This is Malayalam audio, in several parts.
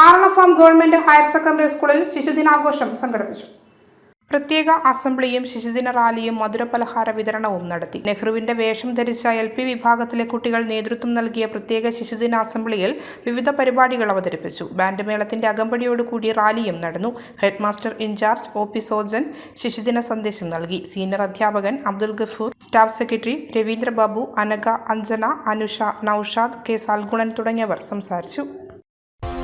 ആറളഫാം ഗവൺമെന്റ് ഹയർ സെക്കൻഡറി സ്കൂളിൽ ശിശുദിനാഘോഷം സംഘടിപ്പിച്ചു. പ്രത്യേക അസംബ്ലിയും ശിശുദിന റാലിയും മധുരപലഹാര വിതരണവും നടത്തി. നെഹ്റുവിന്റെ വേഷം ധരിച്ച എൽ പി വിഭാഗത്തിലെ കുട്ടികൾ നേതൃത്വം നൽകിയ പ്രത്യേക ശിശുദിന അസംബ്ലിയിൽ വിവിധ പരിപാടികൾ അവതരിപ്പിച്ചു. ബാൻഡ് മേളത്തിന്റെ അകമ്പടിയോടുകൂടി റാലിയും നടന്നു. Headmaster in-charge O P Sojan ശിശുദിന സന്ദേശം നൽകി. സീനിയർ അധ്യാപകൻ Abdul Gafoor staff secretary Ravindrababu Anagha Anjana Anusha Naushad K Salgunan തുടങ്ങിയവർ സംസാരിച്ചു.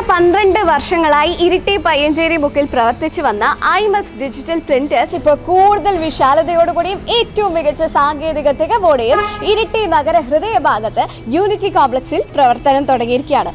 കഴിഞ്ഞ പന്ത്രണ്ട് വർഷങ്ങളായി ഇരിട്ടി പയ്യഞ്ചേരി ബുക്കിൽ പ്രവർത്തിച്ചു വന്ന ഐ മസ് ഡിജിറ്റൽ പ്രിന്റേഴ്സ് ഇപ്പോൾ കൂടുതൽ വിശാലതയോടുകൂടിയും ഏറ്റവും മികച്ച സാങ്കേതിക തികവോടെയും ഇരിട്ടി നഗര ഹൃദയഭാഗത്ത് യൂണിറ്റി കോംപ്ലക്സിൽ പ്രവർത്തനം തുടങ്ങിയിരിക്കുകയാണ്.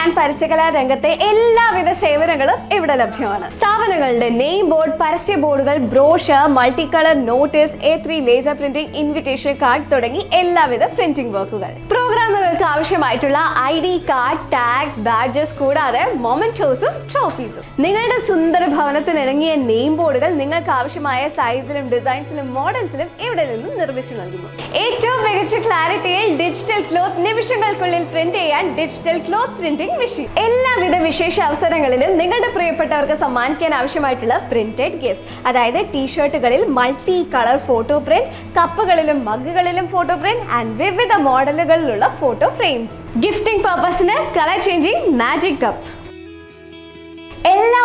ആൻഡ് പരസ്യകലാ രംഗത്തെ എല്ലാവിധ സേവനങ്ങളും ഇവിടെ ലഭ്യമാണ്. സ്ഥാപനങ്ങളുടെ നെയിം ബോർഡ് പരസ്യ ബോർഡുകൾ brochure multi colour notice A three laser printing invitation card തുടങ്ങി എല്ലാവിധ പ്രിന്റിംഗ് വർക്കുകൾ പ്രോഗ്രാമുകൾക്ക് ആവശ്യമായിട്ടുള്ള I D card tags badges കൂടാതെ മൊമെന്റോസും ട്രോഫീസും നിങ്ങളുടെ സുന്ദര ഭവനത്തിന് ഇണങ്ങിയ നെയിം ബോർഡുകൾ നിങ്ങൾക്ക് ആവശ്യമായ സൈസിലും ഡിസൈൻസിലും മോഡൽസിലും ഇവിടെ നിന്നും നിർമ്മിച്ചു നൽകുന്നു. ഏറ്റവും മികച്ച ക്ലാരിറ്റിയിൽ ഡിജിറ്റൽ ക്ലോത്ത് നിമിഷങ്ങൾക്കുള്ളിൽ പ്രിന്റ് ചെയ്യാൻ ഡിജിറ്റൽ ക്ലോത്ത് പ്രിന്റിംഗ് മെഷീൻ. എല്ലാവിധ വിശേഷ അവസരങ്ങളിലും നിങ്ങളുടെ പ്രിയപ്പെട്ടവർക്ക് സമ്മാനിക്കാൻ ആവശ്യമായിട്ടുള്ള പ്രിന്റഡ് ഗിഫ്റ്റ്സ്. അതായത് ടീഷർട്ടുകളിൽ മൾട്ടി കളർ ഫോട്ടോ പ്രിന്റ് കപ്പുകളിലും മഗ്ഗുകളിലും ഫോട്ടോ പ്രിന്റ് ആൻഡ് വിവിധ മോഡലുകളിലുള്ള ഫോട്ടോ ഫ്രെയിംസ്. ഗിഫ്റ്റിംഗ് പർപ്പസിന് colour changing magic cup.